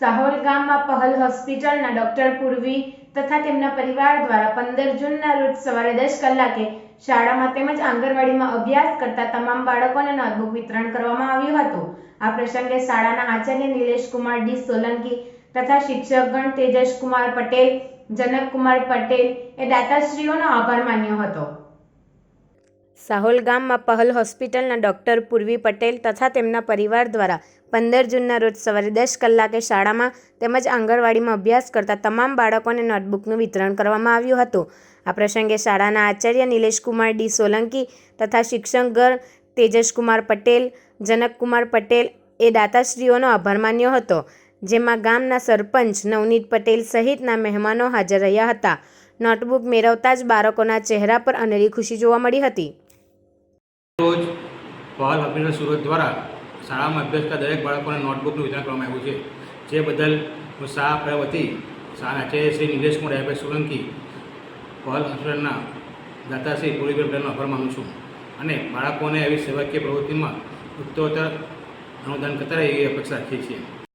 સાહોલ ગામમાં પહલ હોસ્પિટલના ડોક્ટર પૂર્વી તથા તેમના પરિવાર દ્વારા પંદર જૂનના રોજ સવારે દસ કલાકે શાળામાં તેમજ આંગણવાડીમાં અભ્યાસ કરતા તમામ બાળકોને નોટબુક વિતરણ કરવામાં આવ્યું હતું. આ પ્રસંગે શાળાના આચાર્ય નિલેશ કુમાર ડી. સોલંકી તથા શિક્ષકગણ તેજસ કુમાર પટેલ જનક કુમાર પટેલ એ દાતાશ્રીઓનો આભાર માન્યો હતો. સાહોલ ગામમાં પહલ હોસ્પિટલના ડોક્ટર પૂર્વી પટેલ તથા તેમના પરિવાર દ્વારા પંદર જૂનના રોજ સવારે દસ કલાકે શાળામાં તેમજ આંગણવાડીમાં અભ્યાસ કરતા તમામ બાળકોને નોટબુકનું વિતરણ કરવામાં આવ્યું હતું. આ પ્રસંગે શાળાના આચાર્ય નિલેશકુમાર ડી સોલંકી તથા શિક્ષકગણ તેજસકુમાર પટેલ, જનકકુમાર પટેલ એ દાતાશ્રીઓનો આભાર માન્યો હતો, જેમાં ગામના સરપંચ નવનીત પટેલ સહિતના મહેમાનો હાજર રહ્યા હતા. નોટબુક મેળવતા જ બાળકોના ચહેરા પર અનેરી ખુશી જોવા મળી હતી. રોજ પહલ અભિનય સુરત દ્વારા શાળામાં અભ્યાસ દરેક બાળકોને નોટબુકનું વિતરણ કરવામાં આવ્યું છે. જે બદલ હું શાહ પ્રય વતી શાળાના આચાર્ય શ્રી નિલેશ કુમાર ડાયાભાઈ સોલંકી પહલ હોસ્પિટલના દાતા શ્રી પૂરીભાઈ પટેલનો આભાર માનું છું અને બાળકોને આવી સેવાકીય પ્રવૃત્તિમાં ઉત્તરોત્તર અનુદાન કરતા રહે એવી અપેક્ષા રાખીએ છીએ.